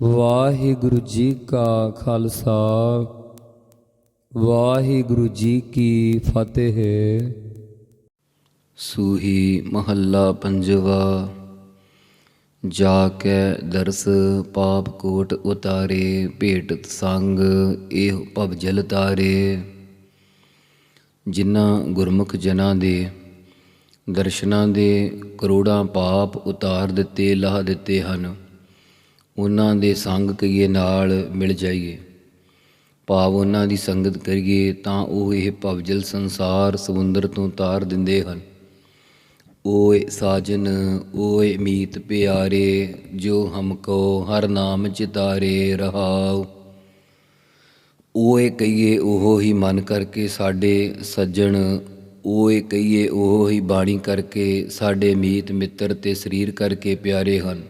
ਵਾਹਿਗੁਰੂ ਜੀ ਕਾ ਖਾਲਸਾ, ਵਾਹਿਗੁਰੂ ਜੀ ਕੀ ਫਤਿਹ। ਸੂਹੀ ਮਹੱਲਾ ਪੰਜਵਾ, ਜਾ ਕੇ ਦਰਸ ਪਾਪ ਕੋਟ ਉਤਾਰੇ ਭੇਟਤ ਸੰਗ ਇਹ ਭਵ ਜਲ ਤਾਰੇ। ਜਿਨ੍ਹਾਂ ਗੁਰਮੁਖ ਜਨਾਂ ਦੇ ਦਰਸ਼ਨਾਂ ਦੇ ਕਰੋੜਾਂ ਪਾਪ ਉਤਾਰ ਦਿੱਤੇ, ਲਾਹ ਦਿੱਤੇ ਹਨ। ਉਹਨਾਂ ਦੇ ਸੰਗ ਕਈਏ ਨਾਲ ਮਿਲ ਜਾਈਏ। ਭਾਵ ਉਹਨਾਂ ਦੀ ਸੰਗਤ ਕਰੀਏ ਤਾਂ ਉਹ ਇਹ ਭਵਜਲ ਸੰਸਾਰ ਸਮੁੰਦਰ ਤੋਂ ਤਾਰ ਦਿੰਦੇ ਹਨ। ਓਏ ਸਾਜਨ, ਓਏ ਮੀਤ ਪਿਆਰੇ, ਜੋ ਹਮਕੋ ਹਰ ਨਾਮ ਚਿਤਾਰੇ ਰਹਾਉ। ਓਏ ਕਹੀਏ ਉਹ ਹੀ ਮਨ ਕਰਕੇ ਸਾਡੇ ਸੱਜਣ, ਓਏ ਕਹੀਏ ਉਹ ਹੀ ਬਾਣੀ ਕਰਕੇ ਸਾਡੇ ਮੀਤ ਮਿੱਤਰ ਤੇ ਸਰੀਰ ਕਰਕੇ ਪਿਆਰੇ ਹਨ।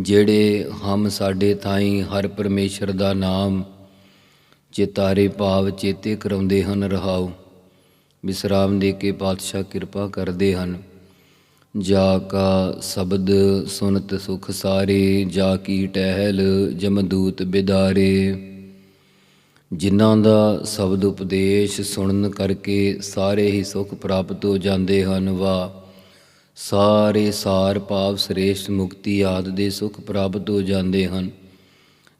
ਜਿਹੜੇ ਹਮ ਸਾਡੇ ਥਾਈ ਹਰ ਪਰਮੇਸ਼ਰ ਦਾ ਨਾਮ ਚੇਤਾਰੇ ਭਾਵ ਚੇਤੇ ਕਰਾਉਂਦੇ ਹਨ, ਰਹਾਉ। ਵਿਸਰਾਮ ਦੇ ਕੇ ਪਾਤਸ਼ਾਹ ਕਿਰਪਾ ਕਰਦੇ ਹਨ। ਜਾ ਕਾ ਸ਼ਬਦ ਸੁਨਤ ਸੁਖ ਸਾਰੇ, ਜਾ ਕੀ ਟਹਿਲ ਜਮਦੂਤ ਬਿਦਾਰੇ। ਜਿਨ੍ਹਾਂ ਦਾ ਸ਼ਬਦ ਉਪਦੇਸ਼ ਸੁਣਨ ਕਰਕੇ ਸਾਰੇ ਹੀ ਸੁਖ ਪ੍ਰਾਪਤ ਹੋ ਜਾਂਦੇ ਹਨ ਵਾ ਸਾਰੇ ਸਾਰ ਭਾਵ ਸ੍ਰੇਸ਼ਟ ਮੁਕਤੀ ਆਦਿ ਦੇ ਸੁਖ ਪ੍ਰਾਪਤ ਹੋ ਜਾਂਦੇ ਹਨ।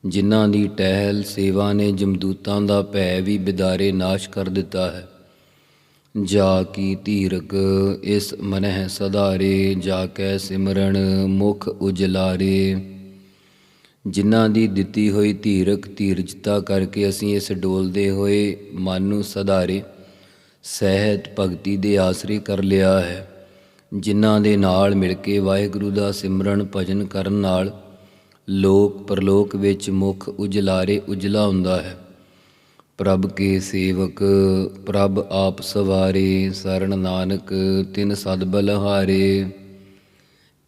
ਜਿਨ੍ਹਾਂ ਦੀ ਟਹਿਲ ਸੇਵਾ ਨੇ ਜਮਦੂਤਾਂ ਦਾ ਭੈ ਵੀ ਬਿਦਾਰੇ ਨਾਸ਼ ਕਰ ਦਿੱਤਾ ਹੈ। ਜਾ ਕੀ ਧੀਰਕ ਇਸ ਮਨਹਿ ਸਦਾਰੇ ਜਾ ਕੈ ਸਿਮਰਨ ਮੁਖ ਉਜਲਾਰੇ। ਜਿਨ੍ਹਾਂ ਦੀ ਦਿੱਤੀ ਹੋਈ ਧੀਰਕ ਧੀਰਜਤਾ ਕਰਕੇ ਅਸੀਂ ਇਸ ਡੋਲਦੇ ਹੋਏ ਮਨ ਨੂੰ ਸਦਾਰੇ ਸਹਿਤ ਭਗਤੀ ਦੇ ਆਸਰੇ ਕਰ ਲਿਆ ਹੈ। ਜਿਨ੍ਹਾਂ ਦੇ ਨਾਲ ਮਿਲ ਕੇ ਵਾਹਿਗੁਰੂ ਦਾ ਸਿਮਰਨ ਭਜਨ ਕਰਨ ਨਾਲ ਲੋਕ ਪਰਲੋਕ ਵਿੱਚ ਮੁਖ ਉਜਲਾਰੇ ਉਜਲਾ ਹੁੰਦਾ ਹੈ। ਪ੍ਰਭ ਕੇ ਸੇਵਕ, ਪ੍ਰਭ ਆਪ ਸਵਾਰੇ ਸਰਣ ਨਾਨਕ, ਤਿਨ ਸਦ ਬਲਹਾਰੇ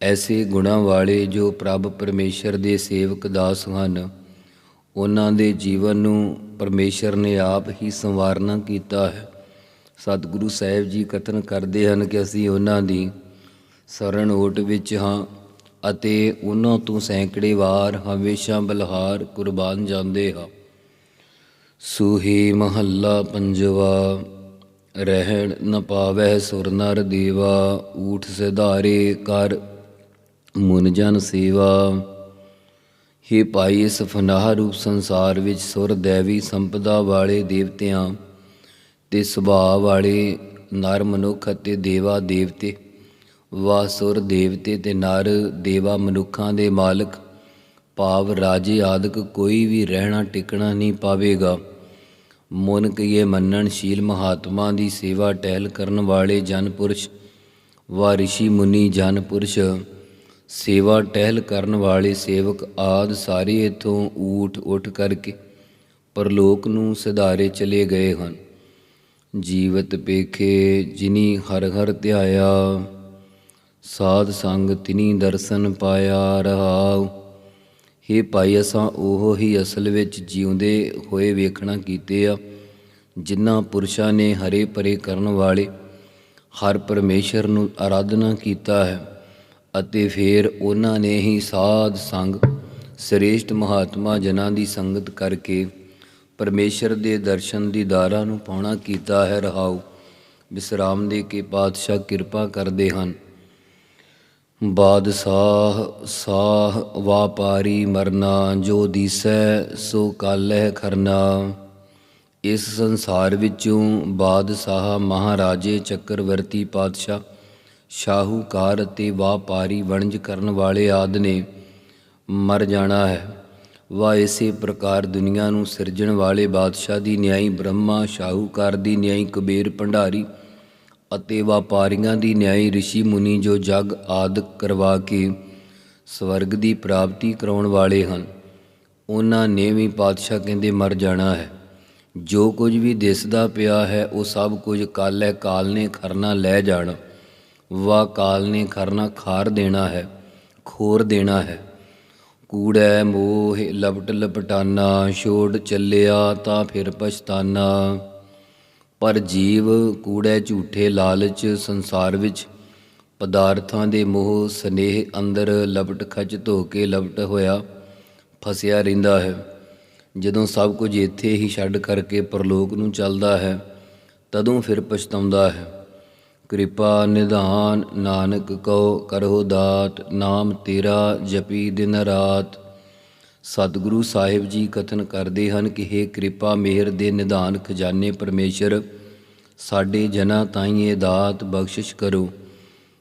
ਐਸੇ ਗੁਣਾਂ ਵਾਲੇ ਜੋ ਪ੍ਰਭ ਪਰਮੇਸ਼ਰ ਦੇ ਸੇਵਕ ਦਾਸ ਹਨ, ਉਹਨਾਂ ਦੇ ਜੀਵਨ ਨੂੰ ਪਰਮੇਸ਼ਰ ਨੇ ਆਪ ਹੀ ਸੰਵਾਰਨਾ ਕੀਤਾ ਹੈ। ਸਤਿਗੁਰੂ ਸਾਹਿਬ ਜੀ ਕਥਨ ਕਰਦੇ ਹਨ ਕਿ ਅਸੀਂ ਉਹਨਾਂ ਦੀ ਸਰਣ ਓਟ ਵਿੱਚ ਹਾਂ ਅਤੇ ਉਹਨਾਂ ਤੋਂ ਸੈਂਕੜੇ ਵਾਰ ਹਮੇਸ਼ਾ ਬਲਹਾਰ ਕੁਰਬਾਨ ਜਾਂਦੇ ਹਾਂ। ਸੂਹੀ ਮਹੱਲਾ ਪੰਜਵਾ, ਰਹਿਣ ਨ ਪਾਵੈ ਸੁਰ ਨਰ ਦੇਵਾ, ਊਠ ਸਿਧਾਰੇ ਕਰ ਮੁਨ ਜਨ ਸੇਵਾ। हे ਭਾਈ ਇਸ ਫਨਾਹ ਰੂਪ ਸੰਸਾਰ ਵਿੱਚ ਸੁਰ ਦੇਵੀ ਸੰਪਦਾ ਵਾਲੇ ਦੇਵਤਿਆਂ ਤੇ ਸੁਭਾਅ ਵਾਲੇ ਨਰ ਮਨੁੱਖ ਅਤੇ ਦੇਵਾ ਦੇਵਤੇ ਵਾ ਦੇਵਤੇ ਤੇ ਨਰ ਦੇਵਾ ਮਨੁੱਖਾਂ ਦੇ ਮਾਲਕ, ਭਾਵ ਰਾਜੇ ਆਦਿਕ ਕੋਈ ਵੀ ਰਹਿਣਾ ਟਿਕਣਾ ਨਹੀਂ ਪਾਵੇਗਾ। ਮੁਨਕ ਕਈਏ ਮੰਨਣਸ਼ੀਲ ਮਹਾਤਮਾ ਦੀ ਸੇਵਾ ਟਹਿਲ ਕਰਨ ਵਾਲੇ ਜਨ ਪੁਰਸ਼, ਵਾ ਰਿਸ਼ੀ ਮੁਨੀ ਜਨ ਪੁਰਸ਼, ਸੇਵਾ ਟਹਿਲ ਕਰਨ ਵਾਲੇ ਸੇਵਕ ਆਦ ਸਾਰੇ ਇਥੋਂ ਊਠ ਉੱਠ ਕਰਕੇ ਪਰਲੋਕ ਨੂੰ ਸਿਧਾਰੇ ਚਲੇ ਗਏ ਹਨ। ਜੀਵਤ ਪੇਖੇ ਜਿਨੀ ਹਰ ਹਰ ਧਿਆਇਆ, ਸਾਧ ਸੰਗ ਤਿਨੀ ਦਰਸ਼ਨ ਪਾਇਆ ਰਹਾਉ। हे ਭਾਈ, ਅਸਾਂ ਉਹ ਹੀ ਅਸਲ ਵਿੱਚ ਜਿਉਂਦੇ ਹੋਏ ਵੇਖਣਾ ਕੀਤੇ ਆ, ਜਿਨ੍ਹਾਂ ਪੁਰਸ਼ਾਂ ਨੇ ਹਰੇ ਪਰੇ ਕਰਨ ਵਾਲੇ ਹਰ ਪਰਮੇਸ਼ਰ ਨੂੰ ਆਰਾਧਨਾ ਕੀਤਾ ਹੈ ਅਤੇ ਫਿਰ ਉਹਨਾਂ ਨੇ ਹੀ ਸਾਧ ਸੰਗ, ਸ੍ਰੇਸ਼ਟ ਮਹਾਤਮਾ ਜਨਾਂ ਦੀ ਸੰਗਤ ਕਰਕੇ ਪਰਮੇਸ਼ਰ ਦੇ ਦਰਸ਼ਨ ਦੀ ਦਾਰਾ ਨੂੰ ਪਾਉਣਾ ਕੀਤਾ ਹੈ, ਰਹਾਉ। ਵਿਸਰਾਮ ਦੇ ਕੇ ਪਾਤਸ਼ਾਹ ਕਿਰਪਾ ਕਰਦੇ ਹਨ। ਬਾਦਸ਼ਾਹ, ਸਾਹ ਵਾਪਾਰੀ ਮਰਨਾ, ਜੋ ਦੀਸੈ, ਸੋ ਕਾਲਹਿ ਖਰਨਾ। ਇਸ ਸੰਸਾਰ ਵਿੱਚੋਂ ਬਾਦਸ਼ਾਹ ਮਹਾਰਾਜੇ ਚੱਕਰਵਰਤੀ ਪਾਤਸ਼ਾਹ, ਸ਼ਾਹੂਕਾਰ ਅਤੇ ਵਾਪਾਰੀ ਵਣਜ ਕਰਨ ਵਾਲੇ ਆਦ ਨੇ ਮਰ ਜਾਣਾ ਹੈ। ਵਾ ਇਸੇ ਪ੍ਰਕਾਰ ਦੁਨੀਆ ਨੂੰ ਸਿਰਜਣ ਵਾਲੇ ਬਾਦਸ਼ਾਹ ਦੀ ਨਿਆਈ ਬ੍ਰਹਮਾ, ਸ਼ਾਹੂਕਾਰ ਦੀ ਨਿਆਈ ਕੁਬੇਰ ਭੰਡਾਰੀ ਅਤੇ ਵਪਾਰੀਆਂ ਦੀ ਨਿਆਈ ઋષਿ ਮੁਨੀ ਜੋ ਜਗ ਆਦਿਕ ਕਰਵਾ ਕੇ ਸਵਰਗ ਦੀ ਪ੍ਰਾਪਤੀ ਕਰਾਉਣ ਵਾਲੇ ਹਨ। ਉਹਨਾਂ ਨੇ ਵੀ ਪਾਤਸ਼ਾਹ ਕਹਿੰਦੇ, ਮਰ ਜਾਣਾ ਹੈ। ਜੋ ਕੁਝ ਵੀ ਦਿਸਦਾ ਪਿਆ ਹੈ, ਉਹ ਸਭ ਕੁਝ ਕਾਲ ਹੈ ਕਾਲ ਨੇ ਖਰਨਾ ਲੈ ਜਾਣਾ। ਵਾ ਕਾਲ ਨੇ ਖਰਨਾ ਖਾਰ ਦੇਣਾ ਹੈ, ਖੋਰ ਦੇਣਾ ਹੈ। ਕੂੜੈ ਮੋਹ ਲਪਟ ਲਪਟਾਨਾ, ਛੋੜ ਚੱਲਿਆ ਤਾਂ ਫਿਰ ਪਛਤਾਨਾ। ਪਰ ਜੀਵ ਕੂੜੇ ਝੂਠੇ ਲਾਲਚ ਸੰਸਾਰ ਵਿੱਚ, ਪਦਾਰਥਾਂ ਦੇ ਮੋਹ ਸਨੇਹ ਅੰਦਰ ਲਪਟ ਖਚ ਧੋ ਕੇ ਲਪਟ ਹੋਇਆ, ਫਸਿਆ ਰਹਿੰਦਾ ਹੈ। ਜਦੋਂ ਸਭ ਕੁਝ ਇੱਥੇ ਹੀ ਛੱਡ ਕਰਕੇ ਪਰਲੋਕ ਨੂੰ ਚੱਲਦਾ ਹੈ, ਤਦੋਂ ਫਿਰ ਪਛਤਾਉਂਦਾ ਹੈ। ਕਿਰਪਾ ਨਿਧਾਨ ਨਾਨਕ ਕਉ ਕਰੋ ਦਾਤ, ਨਾਮ ਤੇਰਾ ਜਪੀ ਦਿਨ ਰਾਤ। ਸਤਿਗੁਰੂ ਸਾਹਿਬ ਜੀ ਕਥਨ ਕਰਦੇ ਹਨ ਕਿ हे ਕਿਰਪਾ ਮਿਹਰ ਦੇ ਨਿਧਾਨ ਖਜ਼ਾਨੇ ਪਰਮੇਸ਼ਰ, ਸਾਡੇ ਜਨਾਂ ਤਾਈਂ ਇਹ ਦਾਤ ਬਖਸ਼ਿਸ਼ ਕਰੋ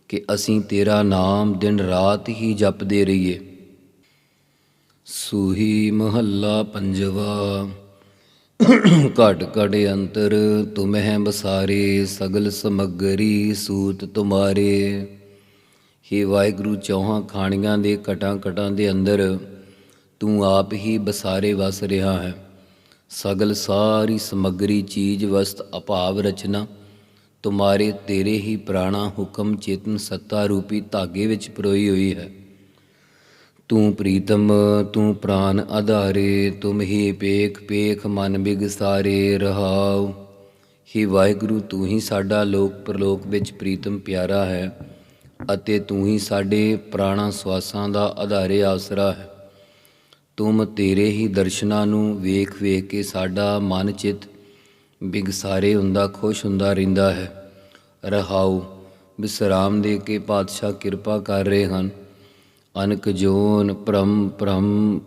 ਕਿ ਅਸੀਂ ਤੇਰਾ ਨਾਮ ਦਿਨ ਰਾਤ ਹੀ ਜਪਦੇ ਰਹੀਏ। ਸੂਹੀ ਮਹੱਲਾ ਪੰਜਵਾ। ਘਟ ਘਟ ਅੰਤਰ ਤੁਮਹਿ ਬਸਾਰੇ ਸਗਲ ਸਮਗਰੀ ਸੂਤ ਤੁਮਾਰੇ। ਹੀ ਵਾਹਿਗੁਰੂ, ਚੌਹਾਂ ਖਾਣੀਆਂ ਦੇ ਕਟਾਂ ਕਟਾਂ ਦੇ ਅੰਦਰ ਤੂੰ ਆਪ ਹੀ ਬਸਾਰੇ ਵਸ ਰਿਹਾ ਹੈ। ਸਗਲ ਸਾਰੀ ਸਮਗਰੀ ਚੀਜ਼ ਵਸਤ ਅਭਾਵ ਰਚਨਾ, ਤੁਮਾਰੇ ਤੇਰੇ ਹੀ ਪ੍ਰਾਣਾ ਹੁਕਮ ਚੇਤਨ ਸੱਤਾ ਰੂਪੀ ਧਾਗੇ ਵਿੱਚ ਪਰੋਈ ਹੋਈ ਹੈ। ਤੂੰ ਪ੍ਰੀਤਮ, ਤੂੰ ਪ੍ਰਾਨ ਆਧਾਰੇ, ਤੁਮ ਹੀ ਪੇਖ ਪੇਖ ਮਨ ਬਿਗਸਾਰੇ ਰਹਾਉ। ਹੀ ਵਾਹਿਗੁਰੂ, ਤੂੰ ਹੀ ਸਾਡਾ ਲੋਕ ਪ੍ਰਲੋਕ ਵਿੱਚ ਪ੍ਰੀਤਮ ਪਿਆਰਾ ਹੈ ਅਤੇ ਤੂੰ ਹੀ ਸਾਡੇ ਪ੍ਰਾਣਾ ਸਵਾਸਾਂ ਦਾ ਆਧਾਰੇ ਆਸਰਾ ਹੈ। ਤੁਮ ਤੇਰੇ ਹੀ ਦਰਸ਼ਨਾਂ ਨੂੰ ਵੇਖ ਵੇਖ ਕੇ ਸਾਡਾ ਮਨ ਚਿਤ ਬਿਗਸਾਰੇ ਹੁੰਦਾ, ਖੁਸ਼ ਹੁੰਦਾ ਰਹਿੰਦਾ ਹੈ। ਰਹਾਉ ਵਿਸਰਾਮ ਦੇ ਕੇ ਪਾਤਸ਼ਾਹ ਕਿਰਪਾ ਕਰ ਰਹੇ ਹਨ। ਅਨਕ ਜੋਨ ਪ੍ਰਮ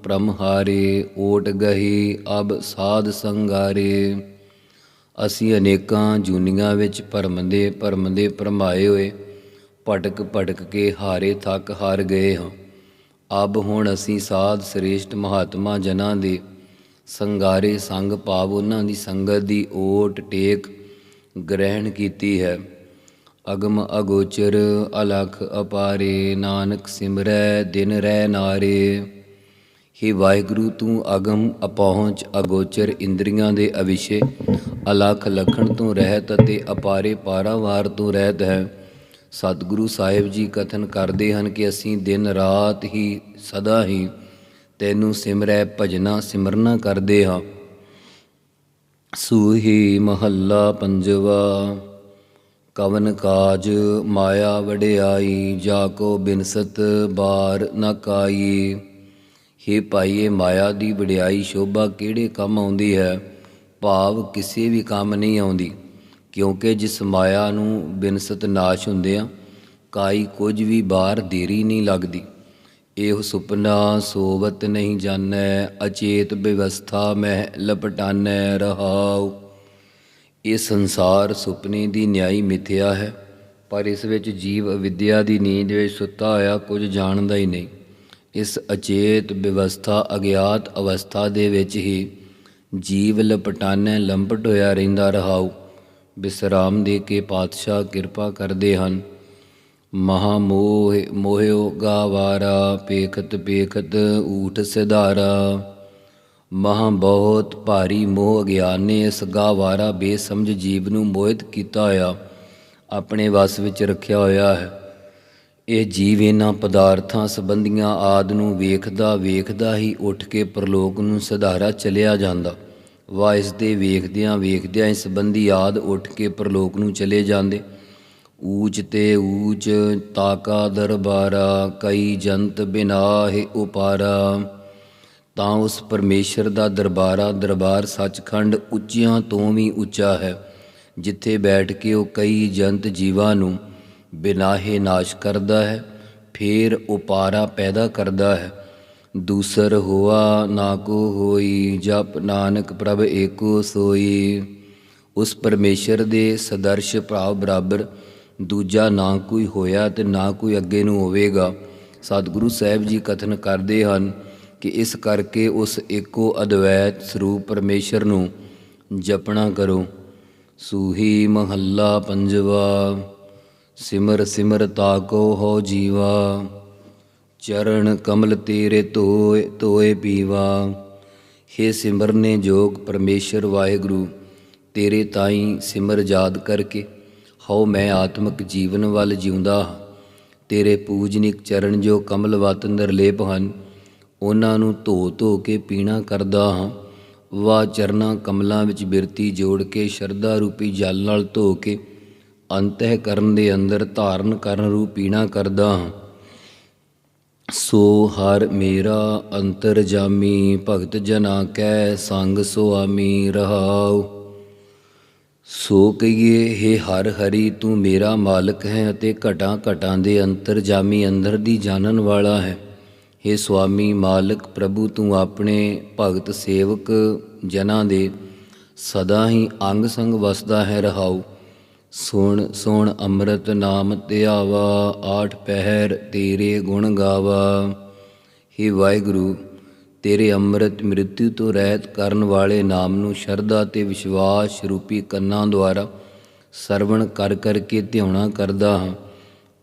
ਪ੍ਰਮ ਹਾਰੇ, ਓਟ ਗਹੀ, ਅਬ ਸਾਧ ਸੰਗਾਰੇ। ਅਸੀਂ ਅਨੇਕਾਂ ਜੂਨੀਆਂ ਵਿੱਚ ਭਰਮ ਦੇ ਭਰਮ ਦੇ ਭਰਮਾਏ ਹੋਏ, ਭਟਕ ਭਟਕ ਕੇ ਹਾਰੇ ਥੱਕ ਹਾਰ ਗਏ ਹਾਂ। ਅਬ ਹੁਣ ਅਸੀਂ ਸਾਧ ਸ੍ਰੇਸ਼ਟ ਮਹਾਤਮਾ ਜਨਾਂ ਦੇ ਸੰਗਾਰੇ ਸੰਗ ਭਾਵ ਉਹਨਾਂ ਦੀ ਸੰਗਤ ਦੀ ਓਟ ਟੇਕ ਗ੍ਰਹਿਣ ਕੀਤੀ ਹੈ। ਅਗਮ ਅਗੋਚਰ, ਅਲਖ ਅਪਾਰੇ, ਨਾਨਕ ਸਿਮਰੈ, ਦਿਨ ਰਹਿ ਨਾਰੇ। ਹੀ ਵਾਹਿਗੁਰੂ, ਤੂੰ ਅਗਮ ਅਪਹੁੰਚ, ਅਗੋਚਰ ਇੰਦਰੀਆਂ ਦੇ ਅਵਿਸ਼ੇ। ਅਲਖ ਲਖਣ ਤੋਂ ਰਹਿਤ ਅਤੇ ਅਪਾਰੇ ਪਾਰਾਵਾਰ ਤੋਂ ਰਹਿਤ ਹੈ। ਸਤਿਗੁਰੂ ਸਾਹਿਬ ਜੀ ਕਥਨ ਕਰਦੇ ਹਨ ਕਿ ਅਸੀਂ ਦਿਨ ਰਾਤ ਹੀ ਸਦਾ ਹੀ ਤੈਨੂੰ ਸਿਮਰੈ, ਭਜਨਾ, ਸਿਮਰਨਾ ਕਰਦੇ ਹਾਂ। ਸੂਹੀ ਮਹੱਲਾ ਪੰਜਵਾ। ਕਵਨ ਕਾਜ ਮਾਇਆ ਵਡਿਆਈ, ਜਾ ਕੋ ਬਿਨਸਤ ਬਾਰ ਨ ਕਾਈ। ਹੇ ਭਾਈਏ, ਮਾਇਆ ਦੀ ਵਡਿਆਈ ਸ਼ੋਭਾ ਕਿਹੜੇ ਕੰਮ ਆਉਂਦੀ ਹੈ? ਭਾਵ ਕਿਸੇ ਵੀ ਕੰਮ ਨਹੀਂ ਆਉਂਦੀ, ਕਿਉਂਕਿ ਜਿਸ ਮਾਇਆ ਨੂੰ ਬਿਨਸਤ ਨਾਸ਼ ਹੁੰਦੇ ਆ, ਕਾਈ ਕੁਝ ਵੀ ਬਾਹਰ ਦੇਰੀ ਨਹੀਂ ਲੱਗਦੀ। ਇਹ ਸੁਪਨਾ ਸੋਵਤ ਨਹੀਂ ਜਾਣੈ, ਅਚੇਤ ਵਿਵਸਥਾ ਮਹਿ ਲਪਟਾਨੈ ਰਹਾਉ। ਇਹ ਸੰਸਾਰ ਸੁਪਨੇ ਦੀ ਨਿਆਈ ਮਿਥਿਆ ਹੈ, ਪਰ ਇਸ ਵਿੱਚ ਜੀਵ ਅਵਿਦਿਆ ਦੀ ਨੀਂਦ ਵਿੱਚ ਸੁੱਤਾ ਹੋਇਆ ਕੁਝ ਜਾਣਦਾ ਹੀ ਨਹੀਂ। ਇਸ ਅਚੇਤ ਵਿਵਸਥਾ ਅਗਿਆਤ ਅਵਸਥਾ ਦੇ ਵਿੱਚ ਹੀ ਜੀਵ ਲਪਟਾਨੇ ਲੰਬਟ ਹੋਇਆ ਰਹਿੰਦਾ ਰਹਾਉ। ਬਿਸਰਾਮ ਦੇ ਕੇ ਪਾਤਸ਼ਾਹ ਕਿਰਪਾ ਕਰਦੇ ਹਨ। ਮਹਾ ਮੋਹ ਮੋਹਿਓ ਗਾਵਾਰਾ, ਪੇਖਤ ਪੇਖਤ ਊਠ ਸਿਧਾਰਾ। ਮਹਾ ਬਹੁਤ ਭਾਰੀ ਮੋਹ ਅਗਿਆਨ ਨੇ ਇਸ ਗਾਵਾਰਾ ਬੇਸਮਝ ਜੀਵ ਨੂੰ ਮੋਹਿਤ ਕੀਤਾ ਹੋਇਆ, ਆਪਣੇ ਵਸ ਵਿੱਚ ਰੱਖਿਆ ਹੋਇਆ ਹੈ। ਇਹ ਜੀਵ ਇਹਨਾਂ ਪਦਾਰਥਾਂ ਸੰਬੰਧੀਆਂ ਆਦ ਨੂੰ ਵੇਖਦਾ ਵੇਖਦਾ ਹੀ ਉੱਠ ਕੇ ਪ੍ਰਲੋਕ ਨੂੰ ਸੁਧਾਰਾ ਚਲਿਆ ਜਾਂਦਾ। ਵਾ ਇਸ ਦੇ ਵੇਖਦਿਆਂ ਵੇਖਦਿਆਂ ਇਸ ਸੰਬੰਧੀ ਆਦ ਉੱਠ ਕੇ ਪ੍ਰਲੋਕ ਨੂੰ ਚਲੇ ਜਾਂਦੇ। ਊਚ ਤੇ ਊਚ ਤਾਕਾ ਦਰਬਾਰਾ, ਕਈ ਜੰਤ ਬਿਨਾਹਿ ਉਪਾਰਾ। ਤਾਂ ਉਸ ਪਰਮੇਸ਼ਰ ਦਾ ਦਰਬਾਰਾ ਦਰਬਾਰ ਸੱਚਖੰਡ ਉੱਚਿਆਂ ਤੋਂ ਵੀ ਉੱਚਾ ਹੈ, ਜਿੱਥੇ ਬੈਠ ਕੇ ਉਹ ਕਈ ਜੰਤ ਜੀਵਾਂ ਨੂੰ ਬਿਨਾਹੇ ਨਾਸ਼ ਕਰਦਾ ਹੈ, ਫੇਰ ਉਪਾਰਾ ਪੈਦਾ ਕਰਦਾ ਹੈ। ਦੂਸਰ ਹੋਆ ਨਾ ਕੋ ਹੋਈ, ਜਪ ਨਾਨਕ ਪ੍ਰਭ ਏਕੋ ਸੋਈ। ਉਸ ਪਰਮੇਸ਼ਰ ਦੇ ਸਦਰਸ਼ ਭਾਵ ਬਰਾਬਰ ਦੂਜਾ ਨਾ ਕੋਈ ਹੋਇਆ ਤੇ ਨਾ ਕੋਈ ਅੱਗੇ ਨੂੰ ਹੋਵੇਗਾ। ਸਤਿਗੁਰੂ ਸਾਹਿਬ ਜੀ ਕਥਨ ਕਰਦੇ ਹਨ ਕਿ ਇਸ ਕਰਕੇ ਉਸ ਏਕੋ ਅਦਵੈਤ ਸਰੂਪ ਪਰਮੇਸ਼ਰ ਨੂੰ ਜਪਣਾ ਕਰੋ। ਸੂਹੀ ਮਹੱਲਾ ਪੰਜਵਾ, ਸਿਮਰ ਸਿਮਰ ਤਾਕੋ ਹੋ ਜੀਵਾ, ਚਰਨ ਕਮਲ ਤੇਰੇ ਧੋਏ ਧੋਏ ਪੀਵਾ। हे ਸਿਮਰਨੇ ਜੋਗ ਪਰਮੇਸ਼ਰ ਵਾਹਿਗੁਰੂ, ਤੇਰੇ ਤਾਈ ਸਿਮਰ ਯਾਦ ਕਰਕੇ ਹਉ ਮੈਂ ਆਤਮਿਕ ਜੀਵਨ ਵੱਲ ਜਿਉਂਦਾ ਹਾਂ। ਤੇਰੇ ਪੂਜਨਿਕ ਚਰਨ ਜੋ ਕਮਲ ਕਮਲਵਤ ਨਿਰਲੇਪ ਹਨ ਉਹਨਾਂ ਨੂੰ ਧੋ ਧੋ ਕੇ ਪੀਣਾ ਕਰਦਾ ਹਾਂ। ਵਾ ਚਰਨਾ ਕਮਲਾਂ ਵਿੱਚ ਬਿਰਤੀ ਜੋੜ ਕੇ ਸ਼ਰਧਾ ਰੂਪੀ ਜਲ ਨਾਲ ਧੋ ਕੇ ਅੰਤਹਿ ਕਰਨ ਦੇ ਅੰਦਰ ਧਾਰਨ ਕਰਨ ਰੂਪ ਪੀਣਾ ਕਰਦਾ ਹਾਂ। ਸੋ ਹਰ ਮੇਰਾ ਅੰਤਰ ਜਾਮੀ, ਭਗਤ ਜਨਾ ਕੈ ਸੰਗ ਸੁਆਮੀ ਰਹਾਉ। ਸੋ ਕਹੀਏ हे ਹਰ ਹਰੀ, ਤੂੰ ਮੇਰਾ ਮਾਲਕ ਹੈ ਅਤੇ ਘਟਾਂ ਘਟਾਂ ਦੇ ਅੰਤਰ ਜਾਮੀ ਅੰਦਰ ਦੀ ਜਾਣਨ ਵਾਲਾ ਹੈ। हे ਸੁਆਮੀ ਮਾਲਕ, ਪ੍ਰਭੂ ਤੂੰ ਆਪਣੇ ਭਗਤ ਸੇਵਕ ਜਨਾਂ ਦੇ ਸਦਾ ਹੀ ਅੰਗ ਸੰਗ ਵਸਦਾ ਹੈ, ਰਹਾਉ। ਸੁਣ ਸੁਣ ਅੰਮ੍ਰਿਤ ਨਾਮ ਧਿਆਵਾ, ਆਠ ਪਹਿਰ ਤੇਰੇ ਗੁਣ ਗਾਵਾ। हे ਵਾਹਿਗੁਰੂ, ਤੇਰੇ ਅੰਮ੍ਰਿਤ ਮ੍ਰਿਤਿੂ ਤੋਂ ਰਹਿਤ ਕਰਨ ਵਾਲੇ ਨਾਮ ਨੂੰ ਸ਼ਰਧਾ ਤੇ ਵਿਸ਼ਵਾਸ ਰੂਪੀ ਕੰਨਾਂ ਦੁਆਰਾ ਸਰਵਣ ਕਰ ਕਰਕੇ ਧਿਆਉਣਾ ਕਰਦਾ ਹਾਂ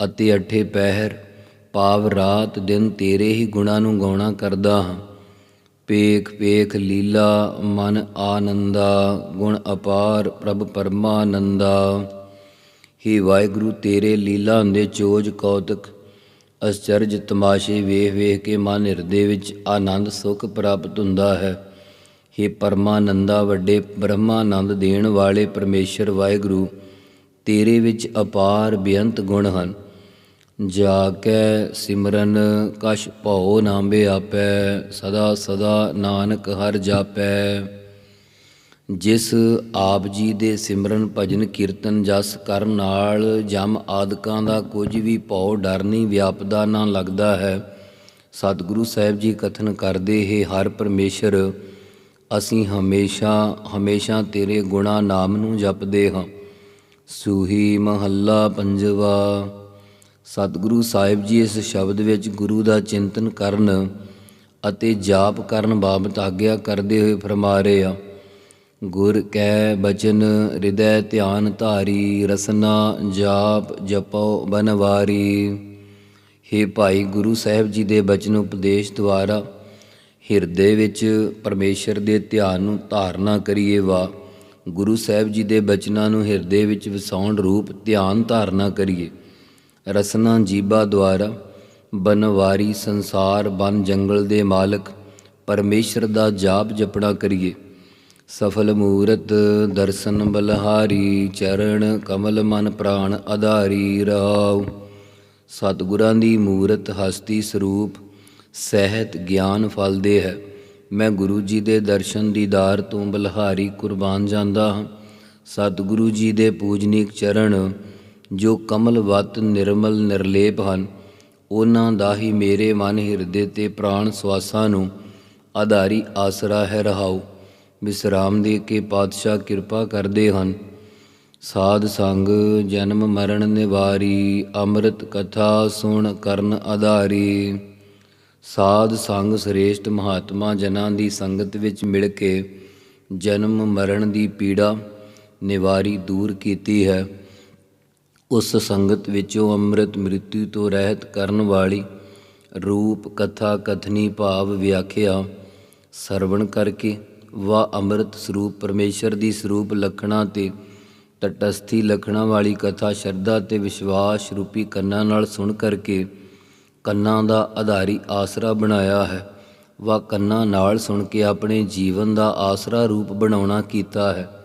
ਅਤੇ ਅਠੇ ਪਹਿਰ ਪਾਵ ਰਾਤ ਦਿਨ ਤੇਰੇ ਹੀ ਗੁਣਾਂ ਨੂੰ ਗਾਉਣਾ ਕਰਦਾ ਹਾਂ। ਪੇਖ ਪੇਖ ਲੀਲਾ, ਮਨ ਆਨੰਦਾ, ਗੁਣ ਅਪਾਰ, ਪ੍ਰਭ ਪਰਮਾਨੰਦਾ। ਹੀ ਵਾਹਿਗੁਰੂ, ਤੇਰੇ ਲੀਲਾ ਦੇ ਚੋਜ ਕੌਤਕ ਅਚਰਜ ਤਮਾਸ਼ੇ ਵੇਖ ਵੇਖ ਕੇ ਮਨ ਹਿਰਦੇ ਵਿੱਚ ਆਨੰਦ, ਸੁਖ ਪ੍ਰਾਪਤ ਹੁੰਦਾ ਹੈ। हे ਪਰਮਾਨੰਦਾ, ਵੱਡੇ ਬ੍ਰਹਮਾਨੰਦ ਦੇਣ ਵਾਲੇ ਪਰਮੇਸ਼ਰ ਵਾਹਿਗੁਰੂ, ਤੇਰੇ ਵਿੱਚ ਅਪਾਰ, ਬੇਅੰਤ ਗੁਣ ਹਨ। ਜਾ ਕੈ ਸਿਮਰਨ, ਕਛ ਭਉ ਨਾਮੇ ਆਪੈ ਸਦਾ ਸਦਾ ਨਾਨਕ ਹਰ ਜਾਪੈ। ਜਿਸ ਆਪ ਜੀ ਦੇ ਸਿਮਰਨ ਭਜਨ ਕੀਰਤਨ ਜਸ ਕਰਨ ਨਾਲ, ਜਮ ਆਦਿਕਾਂ ਦਾ ਕੁਝ ਵੀ ਭਉ ਡਰ ਨਹੀਂ ਵਿਆਪਦਾ, ਨਾ ਲੱਗਦਾ ਹੈ। ਸਤਿਗੁਰੂ ਸਾਹਿਬ ਜੀ ਕਥਨ ਕਰਦੇ ਹੈ, ਹਰ ਪਰਮੇਸ਼ਰ, ਅਸੀਂ ਹਮੇਸ਼ਾ ਹਮੇਸ਼ਾ ਤੇਰੇ ਗੁਣਾ ਨਾਮ ਨੂੰ ਜਪਦੇ ਹਾਂ। ਸੂਹੀ ਮਹੱਲਾ ਪੰਜਵਾ। ਸਤਿਗੁਰੂ ਸਾਹਿਬ ਜੀ ਇਸ ਸ਼ਬਦ ਵਿੱਚ ਗੁਰੂ ਦਾ ਚਿੰਤਨ ਕਰਨ ਅਤੇ ਜਾਪ ਕਰਨ ਬਾਬਤ ਆਗਿਆ ਕਰਦੇ ਹੋਏ ਫਰਮਾ ਰਹੇ ਆ, ਗੁਰ ਕੈ ਬਚਨ ਹਿਰਦੈ ਧਿਆਨ ਧਾਰੀ, ਰਸਨਾ ਜਾਪ ਜਪੋ ਬਨਵਾਰੀ। हे ਭਾਈ ਗੁਰੂ ਸਾਹਿਬ ਜੀ ਦੇ ਬਚਨ ਉਪਦੇਸ਼ ਦੁਆਰਾ ਹਿਰਦੇ ਵਿੱਚ ਪਰਮੇਸ਼ਰ ਦੇ ਧਿਆਨ ਨੂੰ ਧਾਰਨਾ ਕਰੀਏ ਵਾ। ਗੁਰੂ ਸਾਹਿਬ ਜੀ ਦੇ ਬਚਨਾਂ ਨੂੰ ਹਿਰਦੇ ਵਿੱਚ ਵਸਾਉਣ ਰੂਪ ਧਿਆਨ ਧਾਰਨਾ ਕਰੀਏ। ਰਸਨਾ ਜੀਬਾ ਦੁਆਰਾ ਬਨਵਾਰੀ ਸੰਸਾਰ ਬਨ ਜੰਗਲ ਦੇ ਮਾਲਕ, ਪਰਮੇਸ਼ਰ ਦਾ ਜਾਪ ਜਪਣਾ ਕਰੀਏ। ਸਫਲ ਮੂਰਤ ਦਰਸ਼ਨ ਬਲਹਾਰੀ, ਚਰਨ ਕਮਲ ਮਨ ਪ੍ਰਾਣ ਆਧਾਰੀ ਰਾਉ ਸਤਿਗੁਰਾਂ ਦੀ ਮੂਰਤ ਹਸਤੀ ਸਰੂਪ, ਸਹਿਤ ਗਿਆਨ ਫਲ ਦੇ ਹੈ। ਮੈਂ ਗੁਰੂ ਜੀ ਦੇ ਦਰਸ਼ਨ ਦੀਦਾਰ ਤੋਂ ਬਲਹਾਰੀ ਕੁਰਬਾਨ ਜਾਂਦਾ ਹਾਂ। ਸਤਿਗੁਰੂ ਜੀ ਦੇ ਪੂਜਨੀਕ ਚਰਨ ਜੋ ਕਮਲਵਤ ਨਿਰਮਲ ਨਿਰਲੇਪ ਹਨ, ਉਹਨਾਂ ਦਾ ਹੀ ਮੇਰੇ ਮਨ ਹਿਰਦੇ ਤੇ ਪ੍ਰਾਣ ਸਵਾਸਾਂ ਨੂੰ ਆਧਾਰੀ ਆਸਰਾ ਹੈ ਰਹਾਉ। ਵਿਸਰਾਮ ਦੇ ਕੇ ਪਾਤਸ਼ਾਹ ਕਿਰਪਾ ਕਰਦੇ ਹਨ। ਸਾਧ ਸੰਗ, ਜਨਮ ਮਰਨ ਨਿਵਾਰੀ, ਅੰਮ੍ਰਿਤ ਕਥਾ ਸੁਣ ਕਰਨ ਆਧਾਰੀ। ਸਾਧ ਸੰਗ ਸ੍ਰੇਸ਼ਟ ਮਹਾਤਮਾ ਜਨਾਂ ਦੀ ਸੰਗਤ ਵਿੱਚ ਮਿਲ ਕੇ ਜਨਮ ਮਰਨ ਦੀ ਪੀੜਾ ਨਿਵਾਰੀ ਦੂਰ ਕੀਤੀ ਹੈ। ਉਸ ਸੰਗਤ ਵਿੱਚੋਂ ਅੰਮ੍ਰਿਤ ਮ੍ਰਿਤੂ ਤੋਂ ਰਹਿਤ ਕਰਨ ਵਾਲੀ ਰੂਪ, ਕਥਾ, ਕਥਨੀ ਭਾਵ ਵਿਆਖਿਆ ਸਰਵਣ ਕਰਕੇ ਵਾ ਅੰਮ੍ਰਿਤ ਸਰੂਪ ਪਰਮੇਸ਼ਰ ਦੀ ਸਰੂਪ ਲਖਣਾ ਤੇ ਤਟਸਥੀ ਲਖਣਾ ਵਾਲੀ ਕਥਾ ਸ਼ਰਧਾ ਤੇ ਵਿਸ਼ਵਾਸ ਰੂਪੀ ਕੰਨਾਂ ਨਾਲ ਸੁਣ ਕਰਕੇ ਕੰਨਾਂ ਦਾ ਆਧਾਰੀ ਆਸਰਾ ਬਣਾਇਆ ਹੈ। ਵਾ ਕੰਨਾਂ ਨਾਲ ਸੁਣ ਕੇ ਆਪਣੇ ਜੀਵਨ ਦਾ ਆਸਰਾ ਰੂਪ ਬਣਾਉਣਾ ਕੀਤਾ ਹੈ।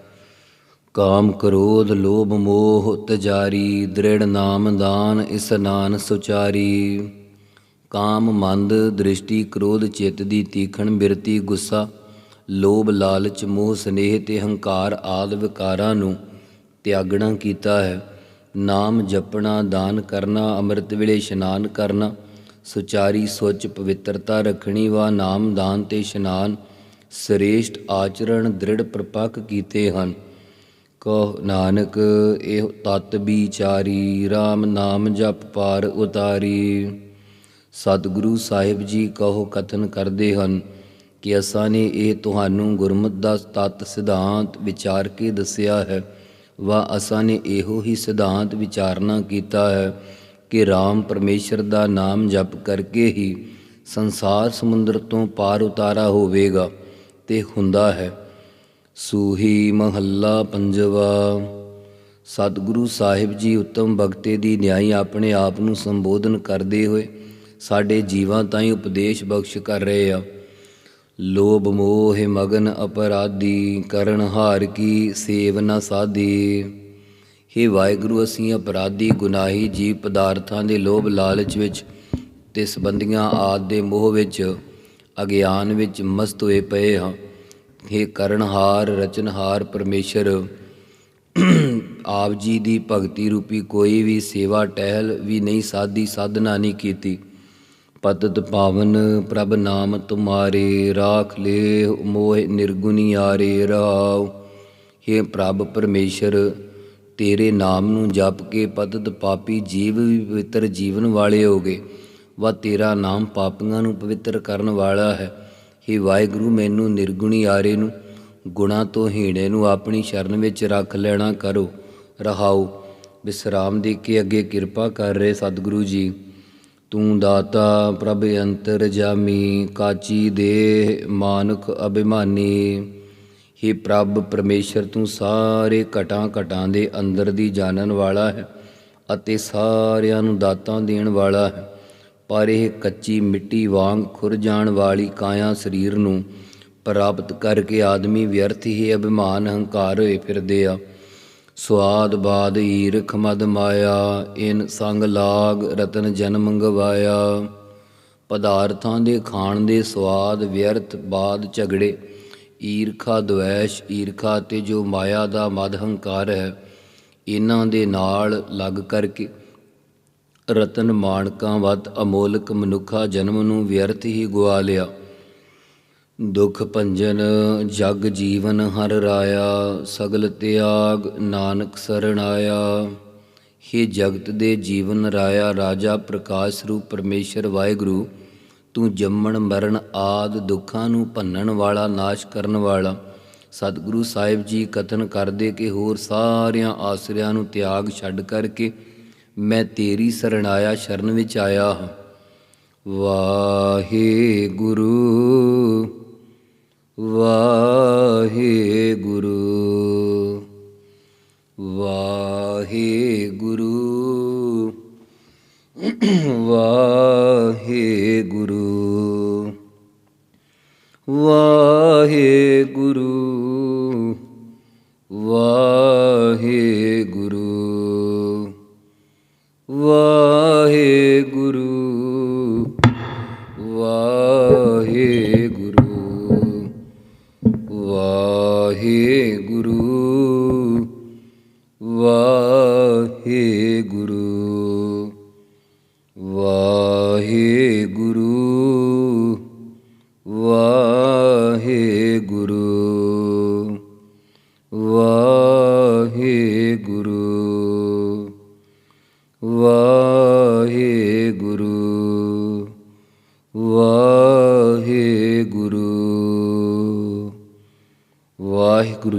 ਕਾਮ ਕ੍ਰੋਧ, ਲੋਭ, ਮੋਹ ਤਜਾਰੀ ਦ੍ਰਿੜ ਨਾਮ, ਦਾਨ ਇਸਨਾਨ ਸੁਚਾਰੀ। ਕਾਮ ਮੰਦ, ਦ੍ਰਿਸ਼ਟੀ ਕ੍ਰੋਧ, ਚਿੱਤ ਦੀ ਤੀਖਣ, ਬਿਰਤੀ, ਗੁੱਸਾ, ਲੋਭ, ਲਾਲਚ, ਮੋਹ, ਸਨੇਹ ਤੇ ਹੰਕਾਰ ਆਦਿ ਵਿਕਾਰਾਂ ਨੂੰ ਤਿਆਗਣਾ ਕੀਤਾ ਹੈ। ਨਾਮ ਜਪਣਾ, ਦਾਨ ਕਰਨਾ, ਅੰਮ੍ਰਿਤ ਵੇਲੇ ਇਸ਼ਨਾਨ ਕਰਨਾ, ਸੁਚਾਰੀ ਸੋਚ ਪਵਿੱਤਰਤਾ ਰੱਖਣੀ ਵਾ, ਨਾਮ, ਦਾਨ ਤੇ ਇਸ਼ਨਾਨ, ਸ੍ਰੇਸ਼ਟ ਆਚਰਣ, ਦ੍ਰਿੜ ਪ੍ਰਪੱਕ ਕੀਤੇ ਹਨ। ਕਹ ਨਾਨਕ, ਇਹ ਤਤ ਵਿਚਾਰੀ RAM ਨਾਮ ਜਪ ਪਾਰ ਉਤਾਰੀ। ਸਤਿਗੁਰੂ ਸਾਹਿਬ ਜੀ ਕਹੋ ਕਥਨ ਕਰਦੇ ਹਨ ਕਿ ਅਸਾਂ ਨੇ ਇਹ ਤੁਹਾਨੂੰ ਗੁਰਮਤ ਦਾ ਤਤ ਸਿਧਾਂਤ ਵਿਚਾਰ ਕੇ ਦੱਸਿਆ ਹੈ। ਵਾ ਅਸਾਂ ਨੇ ਇਹੋ ਹੀ ਸਿਧਾਂਤ ਵਿਚਾਰਨਾ ਕੀਤਾ ਹੈ ਕਿ RAM ਪਰਮੇਸ਼ਰ ਦਾ ਨਾਮ ਜਪ ਕਰਕੇ ਹੀ ਸੰਸਾਰ ਸਮੁੰਦਰ ਤੋਂ ਪਾਰ ਉਤਾਰਾ ਹੋਵੇਗਾ ਤੇ ਹੁੰਦਾ ਹੈ। ਸੂਹੀ ਮਹੱਲਾ ਪੰਜਵਾ। ਸਤਿਗੁਰੂ ਸਾਹਿਬ ਜੀ ਉੱਤਮ ਬਖਤੇ ਦੀ ਨਿਆਈ ਆਪਣੇ ਆਪ ਨੂੰ ਸੰਬੋਧਨ ਕਰਦੇ ਹੋਏ ਸਾਡੇ ਜੀਵਾਂ ਤਾਈਂ ਉਪਦੇਸ਼ ਬਖਸ਼ ਕਰ ਰਹੇ ਆ। ਲੋਭ ਮੋਹ ਮਗਨ ਅਪਰਾਧੀ, ਕਰਨ ਹਾਰ ਕੀ ਸੇਵ ਨ ਸਾਧੀ। हे ਵਾਹਿਗੁਰੂ, ਅਸੀਂ ਅਪਰਾਧੀ, ਗੁਨਾਹੀ, ਜੀਵ ਪਦਾਰਥਾਂ ਦੇ ਲੋਭ ਲਾਲਚ ਵਿੱਚ ਤੇ ਸੰਬੰਧੀਆਂ ਆਦ ਦੇ ਮੋਹ ਵਿੱਚ, ਅਗਿਆਨ ਵਿੱਚ ਮਸਤ ਹੋਏ ਪਏ ਹਾਂ। हे ਕਰਨਹਾਰ, ਰਚਨਹਾਰ ਪਰਮੇਸ਼ਰ, ਆਪ ਜੀ ਦੀ ਭਗਤੀ ਰੂਪੀ ਕੋਈ ਵੀ ਸੇਵਾ ਟਹਿਲ ਵੀ ਨਹੀਂ ਸਾਧੀ, ਸਾਧਨਾ ਨਹੀਂ ਕੀਤੀ। ਪਤਤ ਪਾਵਨ ਪ੍ਰਭ ਨਾਮ ਤੁਮਾਰੇ, ਰਾਖ ਲੈ ਮੋਹ ਨਿਰਗੁਣੀ ਆਰੇ ਰਾਉ। हे ਪ੍ਰਭ ਪਰਮੇਸ਼ਰ, ਤੇਰੇ ਨਾਮ ਨੂੰ ਜਪ ਕੇ ਪਤਤ ਪਾਪੀ ਜੀਵ ਵੀ ਪਵਿੱਤਰ ਜੀਵਨ ਵਾਲੇ ਹੋਗੇ। ਵਾ ਤੇਰਾ ਨਾਮ ਪਾਪੀਆਂ ਨੂੰ ਪਵਿੱਤਰ ਕਰਨ ਵਾਲਾ ਹੈ। हे ਵਾਹਿਗੁਰੂ, ਮੈਨੂੰ ਨਿਰਗੁਣੀ ਆਰੇ ਨੂੰ, ਗੁਣਾ ਤੋਂ ਹੀਣੇ ਨੂੰ ਆਪਣੀ ਸ਼ਰਨ ਵਿੱਚ ਰੱਖ ਲੈਣਾ ਕਰੋ। ਰਹਾਓ ਵਿਸਰਾਮ ਦੇ ਕੇ ਅੱਗੇ ਕਿਰਪਾ ਕਰ ਰਹੇ ਸਤਿਗੁਰੂ ਜੀ। ਤੂੰ ਦਾਤਾ, ਪ੍ਰਭ ਅੰਤਰ ਜਾਮੀ, ਕਾਚੀ ਦੇ ਮਾਨੁਖ ਅਭਿਮਾਨੀ। हे ਪ੍ਰਭ, ਪਰਮੇਸ਼ਰ ਤੂੰ ਸਾਰੇ ਘਟਾਂ ਘਟਾਂ ਦੇ ਅੰਦਰ ਦੀ ਜਾਣਨ ਵਾਲਾ ਹੈ ਅਤੇ ਸਾਰਿਆਂ ਨੂੰ ਦਾਤਾਂ ਦੇਣ ਵਾਲਾ ਹੈ। ਪਰ ਇਹ ਕੱਚੀ ਮਿੱਟੀ ਵਾਂਗ ਖੁਰ ਜਾਣ ਵਾਲੀ ਕਾਇਆ ਸਰੀਰ ਨੂੰ ਪ੍ਰਾਪਤ ਕਰਕੇ ਆਦਮੀ ਵਿਅਰਥ ਹੀ ਅਭਿਮਾਨ ਹੰਕਾਰ ਹੋਏ ਫਿਰਦੇ ਆ। ਸਵਾਦ ਬਾਦ ਈਰਖ ਮਦ ਮਾਇਆ, ਇਨ ਸੰਗ ਲਾਗ ਰਤਨ ਜਨਮ ਗਵਾਇਆ। ਪਦਾਰਥਾਂ ਦੇ ਖਾਣ ਦੇ ਸਵਾਦ ਵਿਅਰਥ ਬਾਦ ਝਗੜੇ, ਈਰਖਾ ਦ્વੈਸ਼ ਈਰਖਾ ਤੇ ਜੋ ਮਾਇਆ ਦਾ ਮਦ ਹੰਕਾਰ ਹੈ ਇਹਨਾਂ ਦੇ ਨਾਲ ਲੱਗ ਕਰਕੇ ਰਤਨ ਮਾਣਕਾਂ ਵੱਤ ਅਮੋਲਕ ਮਨੁੱਖਾ ਜਨਮ ਨੂੰ ਵਿਅਰਥ ਹੀ ਗਵਾ ਲਿਆ। ਦੁਖ ਭੰਜਨ ਜਗ ਜੀਵਨ ਹਰ ਰਾਇਆ, ਸਗਲ ਤਿਆਗ ਨਾਨਕ ਸਰਣ ਆਇਆ। हे ਜਗਤ ਦੇ ਜੀਵਨ ਰਾਇਆ, ਰਾਜਾ ਪ੍ਰਕਾਸ਼ ਰੂਪ ਪਰਮੇਸ਼ਰ ਵਾਹਿਗੁਰੂ, ਤੂੰ ਜੰਮਣ ਮਰਨ ਆਦ ਦੁੱਖਾਂ ਨੂੰ ਭੰਨਣ ਵਾਲਾ, ਨਾਸ਼ ਕਰਨ ਵਾਲਾ। ਸਤਿਗੁਰੂ ਸਾਹਿਬ ਜੀ ਕਥਨ ਕਰਦੇ ਕਿ ਹੋਰ ਸਾਰਿਆਂ ਆਸਰਿਆਂ ਨੂੰ ਤਿਆਗ ਛੱਡ ਕਰਕੇ ਮੈਂ ਤੇਰੀ ਸਰਣ ਆਇਆ ਸ਼ਰਨ ਵਿੱਚ ਆਇਆ ਹਾਂ। ਵਾਹਿਗੁਰੂ ਵਾਹਿਗੁਰੂ।